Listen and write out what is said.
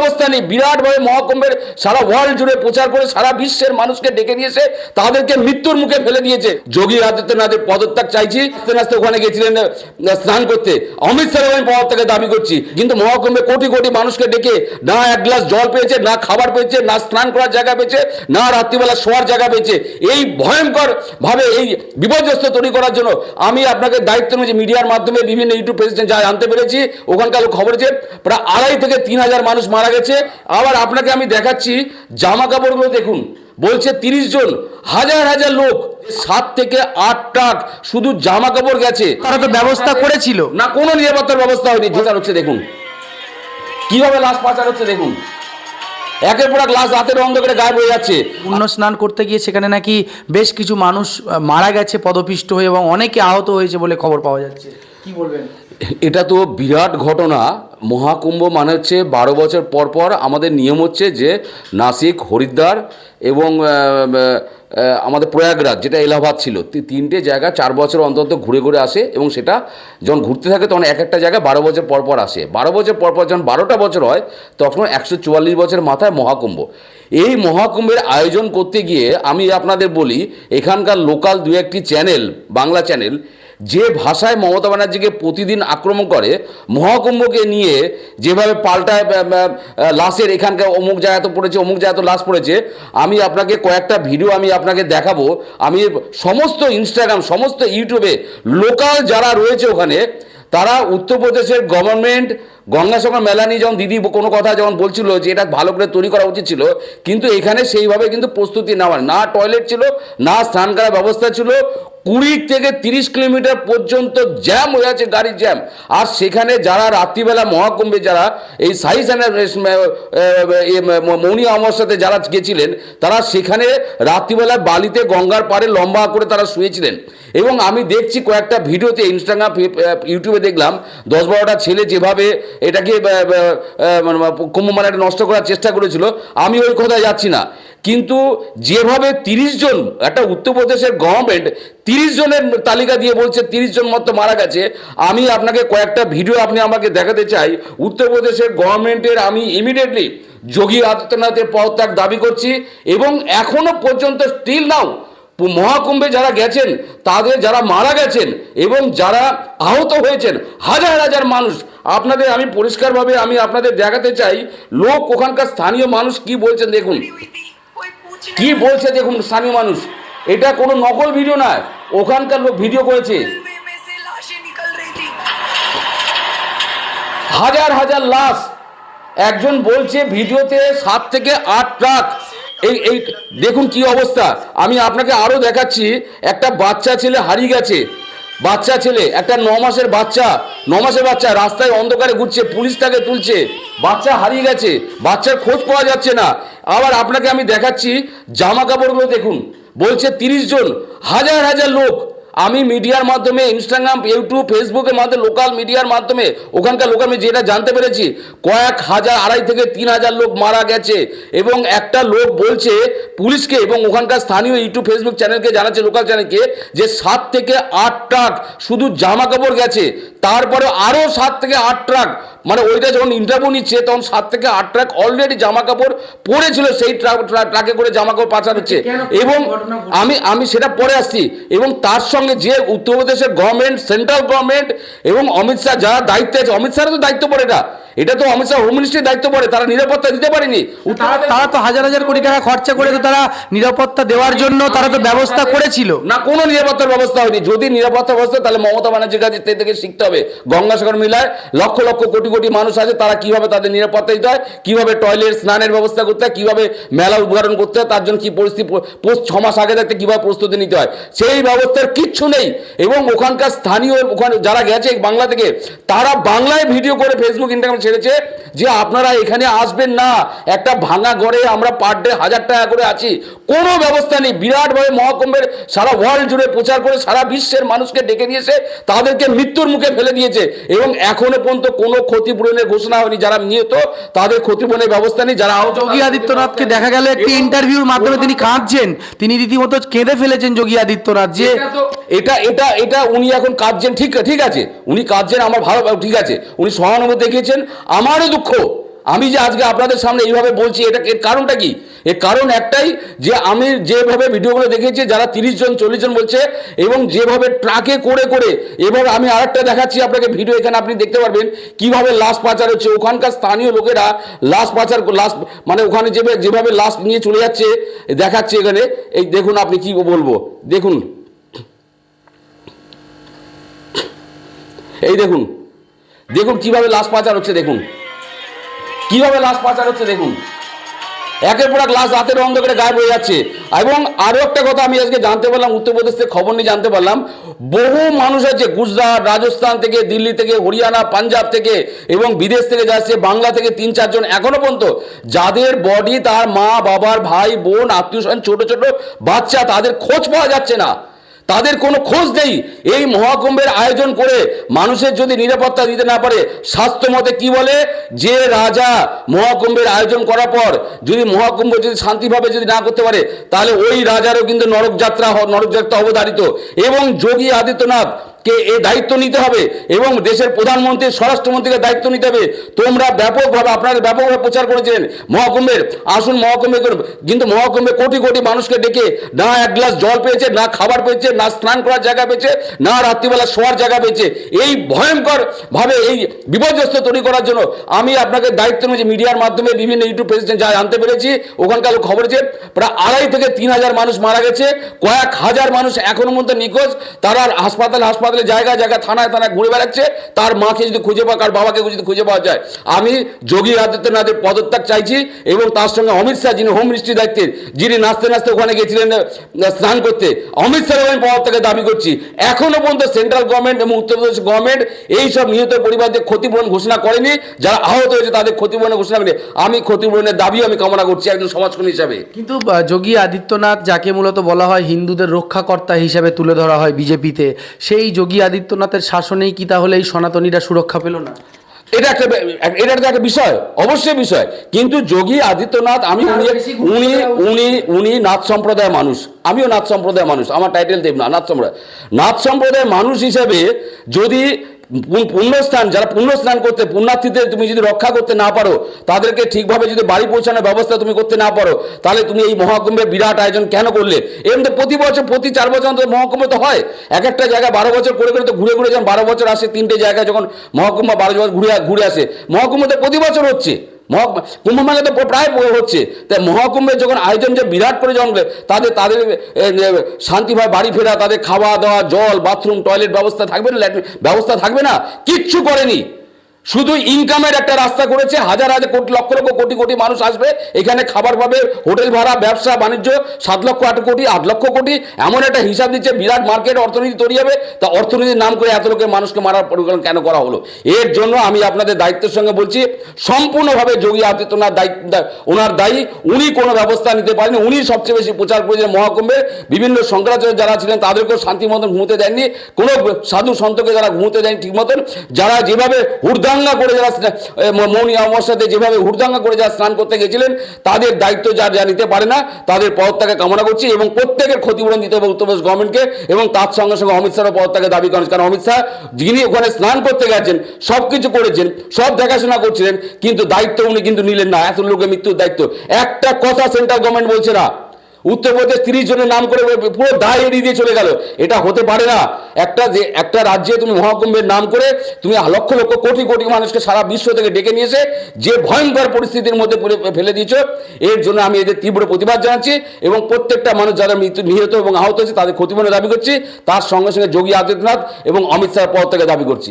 ব্যবস্থা নেই। বিরাটভাবে মহাকুম্ভের সারা ওয়ার্ল্ড জুড়ে প্রচার করে সারা বিশ্বের মানুষকে ডেকে নিয়েছে তাদেরকে মৃত্যুর মুখে ফেলে দিয়েছে। যোগী আদিত্যনাথের পদত্যাগ চাইছি। আস্তে ওখানে গেছিলেন স্নান করতে। অমিত শাহের আমি পদত্যাগের দাবি করছি। কিন্তু মহাকুম্ভে কোটি কোটি মানুষকে ডেকে না এক গ্লাস জল পেয়েছে, না খাবার পেয়েছে, না স্নান করার জায়গা পেয়েছে, না রাত্রিবেলা শোয়ার জায়গা পেয়েছে। এই ভয়ঙ্কর ভাবে এই বিপর্যস্ত তৈরি করার জন্য আমি আপনাকে দায়িত্ব নিয়েছি। মিডিয়ার মাধ্যমে বিভিন্ন ইউটিউব পেজে যা জানতে পেরেছি, ওখানকার খবর যে প্রায় আড়াই থেকে তিন হাজার মানুষ মারা গেছে। আবার আপনাকে আমি দেখাচ্ছি জামা কাপড়গুলো দেখুন। বলছে তিরিশ জন হাজার হাজার লোক সাত থেকে আট ট্রাক শুধু জামা কাপড় গেছে। তারা তো ব্যবস্থা করেছিল। না কোনো নিরাপত্তার ব্যবস্থা হয়নি যেটা হচ্ছে দেখুন। কীভাবে লাশ পাচার হচ্ছে দেখুন। একের পর এক লাশ রাতের অন্ধকারে গায়েব হয়ে যাচ্ছে। পুণ্য স্নান করতে গিয়ে সেখানে নাকি বেশ কিছু মানুষ মারা গেছে পদপিষ্ট হয়ে এবং অনেকে আহত হয়েছে বলে খবর পাওয়া যাচ্ছে। কি বলবেন এটা তো বিরাট ঘটনা। মহাকুম্ভ মানে হচ্ছে বারো বছর পর পর আমাদের নিয়ম হচ্ছে যে নাসিক, হরিদ্বার এবং আমাদের প্রয়াগরাজ যেটা এলাহাবাদ ছিল। তিনটে জায়গা চার বছর অন্তত ঘুরে ঘুরে আসে এবং সেটা যখন ঘুরতে থাকে তখন এক একটা জায়গা বারো বছর পর পর আসে। বারো বছর পর পর যখন বারোটা বছর হয়, তখন একশো চুয়াল্লিশ বছর মাথায় মহাকুম্ভ। এই মহাকুম্ভের আয়োজন করতে গিয়ে আমি আপনাদের বলি, এখানকার লোকাল দু একটি চ্যানেল, বাংলা চ্যানেল যে ভাষায় মমতা ব্যানার্জিকে প্রতিদিন আক্রমণ করে, মহাকুম্ভকে নিয়ে যেভাবে পাল্টায় লাশের এখানকার অমুক জায়গা তো পড়েছে, অমুক জায়গা তো লাশ পড়েছে, আমি আপনাকে কয়েকটা ভিডিও আমি আপনাকে দেখাবো। আমি সমস্ত ইনস্টাগ্রাম সমস্ত ইউটিউবে লোকাল যারা রয়েছে ওখানে, তারা উত্তরপ্রদেশের গভর্নমেন্ট গঙ্গাসাগর মেলা নিয়ে যখন দিদি কোনো কথা যখন বলছিল যে এটা ভালো করে তৈরি করা উচিত ছিল, কিন্তু এখানে সেইভাবে কিন্তু প্রস্তুতি নেওয়া না টয়লেট ছিল, না স্নান করার ব্যবস্থা ছিল, কুড়ি থেকে তিরিশ কিলোমিটার পর্যন্ত জ্যাম হয়ে আছে গাড়ির জ্যাম আর সেখানে যারা রাত্রিবেলা মহাকুম্ভে যারা এই সাই মৌনী অমাবস্যাতে যারা গেছিলেন, তারা সেখানে রাত্রিবেলা বালিতে গঙ্গার পাড়ে লম্বা করে তারা শুয়েছিলেন। এবং আমি দেখছি কয়েকটা ভিডিওতে ইনস্টাগ্রাম ইউটিউবে দেখলাম, দশ বারোটা ছেলে যেভাবে এটাকে মানে কুম্ভমেলাটা নষ্ট করার চেষ্টা করেছিল, আমি ওই কথায় যাচ্ছি না। কিন্তু যেভাবে তিরিশ জন, একটা উত্তরপ্রদেশের গভর্নমেন্ট তিরিশ জনের তালিকা দিয়ে বলছে, তিরিশ জন মতো মারা গেছে, আমি আপনাকে কয়েকটা ভিডিও আপনি আমাকে দেখাতে চাই। উত্তরপ্রদেশের গভর্নমেন্টের আমি ইমিডিয়েটলি যোগী আদিত্যনাথের পদত্যাগ দাবি করছি এবং এখনও পর্যন্ত স্টিল নাও মহাকুম্ভে যারা গেছেন, তাদের যারা মারা গেছেন এবং যারা আহত হয়েছেন, হাজার হাজার মানুষ, আপনাদের আমি পরিষ্কারভাবে আমি আপনাদের দেখাতে চাই, লোক ওখানকার স্থানীয় মানুষ কি বলছেন দেখুন। কি বলছে দেখুন স্থানীয় মানুষ? এটা কোনো নকল ভিডিও না, ওখানকার লোক ভিডিও করেছে। হাজার হাজার লাশ, একজন বলছে ভিডিওতে সাত থেকে আট ট্রাক এই এই, দেখুন কি অবস্থা। আমি আপনাকে আরও দেখাচ্ছি, একটা বাচ্চা ছেলে হারিয়ে গেছে। বাচ্চা ছেলে, একটা ন মাসের বাচ্চা, ন মাসের বাচ্চা রাস্তায় অন্ধকারে ঘুরছে, পুলিশ তাকে তুলছে। বাচ্চা হারিয়ে গেছে, বাচ্চার খোঁজ পাওয়া যাচ্ছে না। আবার আপনাকে আমি দেখাচ্ছি, জামা কাপড়গুলো দেখুন। বলছে তিরিশ জন, হাজার হাজার লোক আমি মিডিয়ার মাধ্যমে ইনস্টাগ্রাম ইউটিউব ফেসবুকের মাধ্যমে লোকাল মিডিয়ার মাধ্যমে ওখানকার লোকাল যেটা জানতে পেরেছি কয়েক হাজার আড়াই থেকে তিন হাজার লোক মারা গেছে এবং একটা লোক বলছে পুলিশকে এবং ওখানকার স্থানীয় ইউটিউব ফেসবুক চ্যানেলকে জানাচ্ছে লোকাল চ্যানেলকে যে সাত থেকে আট ট্রাক শুধু জামা কাপড় গেছে তারপরে আরও সাত থেকে আট ট্রাক মানে ওইটা যখন ইন্টারভিউ নিচ্ছে তখন সাত থেকে আট ট্রাক অলরেডি জামা কাপড় পড়েছিল সেই ট্রাক ট্রাকে করে জামা কাপড় পাচার হচ্ছে এবং আমি আমি সেটা পরে আসছি এবং তার সঙ্গে যে উত্তরপ্রদেশের গভর্নমেন্ট সেন্ট্রাল গভর্নমেন্ট এবং অমিত শাহ যারা দায়িত্বে আছে অমিত শাহের তো দায়িত্ব পড়ে এটা। এটা তো অমিত শাহ হোম মিনিস্ট্রির দায়িত্ব পড়ে তারা নিরাপত্তা দিতে পারেনি। তারা তো হাজার হাজার কোটি টাকা খরচা করে তো তারা নিরাপত্তা দেওয়ার জন্য তারা তো ব্যবস্থা করেছিল। না কোনো নিরাপত্তার ব্যবস্থা হয়নি। যদি নিরাপত্তা ব্যবস্থা তাহলে মমতা ব্যানার্জির কাছে থেকে শিখতে হবে। গঙ্গাসাগর মিলায় লক্ষ লক্ষ কোটি কোটি মানুষ আছে তারা কীভাবে তাদের নিরাপত্তা দিতে হয় কীভাবে টয়লেট স্নানের ব্যবস্থা করতে হয় কীভাবে মেলা উদ্ঘাটন করতে হয় তার জন্য কি পরিস্থিতি ছ মাস আগে থাকতে কীভাবে প্রস্তুতি নিতে হয়। সেই ব্যবস্থার কিচ্ছু নেই। এবং ওখানকার স্থানীয় ওখানে যারা গেছে বাংলা থেকে তারা বাংলায় ভিডিও করে ফেসবুক ইনস্টাগ্রাম ছেড়েছে যে আপনারা এখানে আসবেন না। একটা ভাঙা ঘরে আমরা পার ডে হাজার টাকা করে আছি। কোনো ব্যবস্থা নেই। বিরাটভাবে মহাকুম্ভের সারা ওয়ার্ল্ড জুড়ে প্রচার করে সারা বিশ্বের মানুষকে ডেকে নিয়েছে তাদেরকে মৃত্যুর মুখে ফেলে দিয়েছে। এবং এখনও পর্যন্ত কোনো ক্ষতিপূরণের ঘোষণা হয়নি। যারা নিহত তাদের ক্ষতিপূরণের ব্যবস্থা নেই। যারা আহত যোগী আদিত্যনাথকে দেখা গেল একটি ইন্টারভিউর মাধ্যমে তিনি কাঁদছেন। তিনি রীতিমতো কেঁদে ফেলেছেন যোগী আদিত্যনাথ যে এটা এটা এটা উনি এখন কাঁদছেন, ঠিক ঠিক আছে। উনি কাঁদছেন, আমার ভালো, ঠিক আছে। উনি সহানুভূতি দেখিয়েছেন, আমারও দুঃখ। আমি যে আজকে আপনাদের সামনে এইভাবে বলছি, এটা এর কারণটা কি? এর কারণ একটাই, যে আমি যেভাবে ভিডিওগুলো দেখেছি, যারা তিরিশ জন, চল্লিশ জন বলছে, এবং যেভাবে ট্রাকে করে করে, এবার আমি আরেকটা দেখাচ্ছি আপনাকে ভিডিও, এখানে আপনি দেখতে পারবেন কীভাবে লাশ পাচার হচ্ছে। ওখানকার স্থানীয় লোকেরা লাশ পাচার, লাশ মানে ওখানে যেভাবে যেভাবে লাশ নিয়ে চলে যাচ্ছে, দেখাচ্ছে এখানে। এই দেখুন আপনি কি বলব, দেখুন। এই দেখুন দেখুন কীভাবে লাশ পাচার হচ্ছে, দেখুন। কীভাবে লাশ পাচার হচ্ছে, দেখুন। একের পর এক লাশ রাতের অন্ধকারে গায়েব হয়ে যাচ্ছে। এবং আরও একটা কথা আমি আজকে জানতে পারলাম, উত্তরপ্রদেশ থেকে খবর নিয়ে জানতে পারলাম, বহু মানুষ আছে গুজরাট, রাজস্থান থেকে, দিল্লি থেকে, হরিয়ানা, পাঞ্জাব থেকে, এবং বিদেশ থেকে যাচ্ছে বাংলা থেকে তিন চারজন এখনও পর্যন্ত যাদের বডি তার মা, বাবার ভাই, বোন, আত্মীয় স্বজন, ছোট ছোট বাচ্চা, তাদের খোঁজ পাওয়া যাচ্ছে না। তাদের কোনো খোঁজ নেই। এই মহাকুম্ভের আয়োজন করে মানুষের যদি নিরাপত্তা দিতে না পারে, স্বাস্থ্য মতে কি বলে? যে রাজা মহাকুম্ভের আয়োজন করার পর যদি মহাকুম্ভ যদি শান্তিভাবে যদি না করতে পারে, তাহলে ওই রাজারও কিন্তু নরকযাত্রা নরকযাত্রা অবধারিত। এবং যোগী আদিত্যনাথ কে এ দায়িত্ব নিতে হবে এবং দেশের প্রধানমন্ত্রী, স্বরাষ্ট্রমন্ত্রীকে দায়িত্ব নিতে হবে। তোমরা ব্যাপকভাবে, আপনারা ব্যাপকভাবে প্রচার করেছেন মহাকুম্ভের আসুন মহাকুম্ভে। কিন্তু মহাকুম্ভে কোটি কোটি মানুষকে ডেকে না এক গ্লাস জল পেয়েছে, না খাবার পেয়েছে, না স্নান করার জায়গা পেয়েছে, না রাত্রিবেলা শোয়ার জায়গা পেয়েছে। এই ভয়ঙ্কর ভাবে এই বিপর্যস্ত তৈরি করার জন্য আমি আপনাকে দায়িত্ব নিয়েছি। মিডিয়ার মাধ্যমে বিভিন্ন ইউটিউব পেজে যা জানতে পেরেছি, ওখানকার খবর যে প্রায় আড়াই থেকে তিন হাজার মানুষ মারা গেছে। কয়েক হাজার মানুষ এখনও মধ্যে নিখোঁজ। তারা হাসপাতাল হাসপাতালে জায়গায় জায়গায় থানায় থানায় ঘুরে বেড়াচ্ছে, তার মাকে যদি খুঁজে পাওয়া, কার বাবাকে যদি খুঁজে পাওয়া যায়। আমি যোগী আদিত্যনাথের পদত্যাগ চাইছি এবং তার সঙ্গে অমিত শাহ, যিনি হোম মিনিস্ট্রি দায়িত্বের যিনি নাচতে নাচতে ওখানে গেছিলেন স্নান করতে, অমিত শাহ আমি পদত্যাগের দাবি করছি। এখনও পর্যন্ত সেন্ট্রাল গভর্নমেন্ট এবং উত্তরপ্রদেশ গভর্নমেন্ট এই সব নিহত পরিবারদের ক্ষতিপূরণ ঘোষণা করেনি। যারা আহত হয়েছে তাদের ক্ষতিপূরণের ঘোষণা করেনি। আমি ক্ষতিপূরণের দাবিও আমি কামনা করছি একজন সমাজকর্মী হিসাবে। কিন্তু যোগী আদিত্যনাথ, যাকে মূলত বলা হয় হিন্দুদের রক্ষাকর্তা হিসেবে তুলে ধরা হয় বিজেপিতে, সেই যোগী আদিত্যনাথের শাসনেই কি তাহলে এই সনাতনীরা সুরক্ষা পেল না? এটা একটা এটা একটা একটা বিষয় অবশ্যই বিষয়। কিন্তু যোগী আদিত্যনাথ আমি উনি উনি উনি উনি নাথ সম্প্রদায়ের মানুষ। আমিও নাথ সম্প্রদায়ের মানুষ আমার টাইটেল দেব না নাথ সম্প্রদায়। নাথ সম্প্রদায়ের মানুষ হিসেবে যদি পুণ্যস্থান যারা পুণ্যস্নান করতে, পুণ্যার্থীদের তুমি যদি রক্ষা করতে না পারো, তাদেরকে ঠিকভাবে যদি বাড়ি পৌঁছানোর ব্যবস্থা তুমি করতে না পারো, তাহলে তুমি এই মহাকুম্ভের বিরাট আয়োজন কেন করলে? এমনি প্রতি বছর, প্রতি চার বছর অন্তত মহাকুম্ভ তো হয়। এক একটা জায়গায় বারো বছর করে করে তো ঘুরে ঘুরে যখন বারো বছর আসে, তিনটে জায়গায় যখন মহাকুম্ভ বারো বছর ঘুরে ঘুরে আসে। মহাকুম্ভ তো প্রতি বছর হচ্ছে। কুম্ভ মেলা তো প্রায় হচ্ছে। তাই মহাকুম্ভের যখন আয়োজন যে বিরাট করে তাদের তাদের শান্তিভাবে বাড়ি ফেরা, তাদের খাওয়া দাওয়া, জল বাথরুম টয়লেট ব্যবস্থা থাকবে না? ল্যাট্রিন ব্যবস্থা থাকবে না? কিচ্ছু করেনি। শুধু ইনকামের একটা রাস্তা করেছে, হাজার হাজার কোটি, লক্ষ লক্ষ কোটি কোটি মানুষ আসবে, এখানে খাবার পাবে, হোটেল ভাড়া, ব্যবসা, বাণিজ্য, সাত লক্ষ আট কোটি, আট লক্ষ কোটি, এমন একটা হিসাব দিচ্ছে, বিরাট মার্কেট অর্থনীতি তৈরি হবে, তা অর্থনীতির নাম করে এত লোকের মানুষকে মারার পরিকল্পনা কেন করা হলো? এর জন্য আমি আপনাদের দায়িত্বের সঙ্গে বলছি, সম্পূর্ণভাবে যোগী আদিত্যনাথ দায়িত্ব ওনার দায়ী, উনি কোনো ব্যবস্থা নিতে পারেনি, উনি সবচেয়ে বেশি প্রচার করেছিলেন মহাকুম্ভে, বিভিন্ন শঙ্করাচার্য যারা ছিলেন, তাদেরকেও শান্তি মতন ঘুমোতে দেননি, কোনো সাধু সন্তকে যারা ঘুমোতে দেয়নি ঠিক মতন, যারা যেভাবে হুড়দাঙ্গা করে যারা মৌনী অমাবস্যাতে যেভাবে হুড়দাঙ্গা করে যারা স্নান করতে গেছিলেন, তাদের দায়িত্ব যারা যা নিতে পারে না, তাদের পদত্যাগে কামনা করছি এবং প্রত্যেকের ক্ষতিপূরণ দিতে হবে উত্তরপ্রদেশ গভর্নমেন্টকে এবং তার সঙ্গে সঙ্গে অমিত শাহের পদত্যাগে দাবি করেন। কারণ অমিত শাহ, যিনি ওখানে স্নান করতে গেছেন সব কিছু করেছেন, সব দেখাশোনা করছিলেন, কিন্তু দায়িত্ব উনি কিন্তু নিলেন না। এত লোকের মৃত্যুর দায়িত্ব। একটা কথা সেন্ট্রাল গভর্নমেন্ট বলছে না উত্তরপ্রদেশ তিরিশ জনের নাম করে পুরো দায় এড়িয়ে দিয়ে চলে গেল। এটা হতে পারে না। একটা যে, একটা রাজ্যে তুমি মহাকুম্ভের নাম করে তুমি লক্ষ লক্ষ কোটি কোটি মানুষকে সারা বিশ্ব থেকে ডেকে নিয়ে এসে যে ভয়ঙ্কর পরিস্থিতির মধ্যে ফেলে দিয়েছ, এর জন্য আমি এদের তীব্র প্রতিবাদ জানাচ্ছি এবং প্রত্যেকটা মানুষ যারা মৃত্যু নিহত এবং আহত হয়েছে তাদের ক্ষতিপূরণের দাবি করছি। তার সঙ্গে সঙ্গে যোগী আদিত্যনাথ এবং অমিত শাহের পদ থেকে দাবি করছি।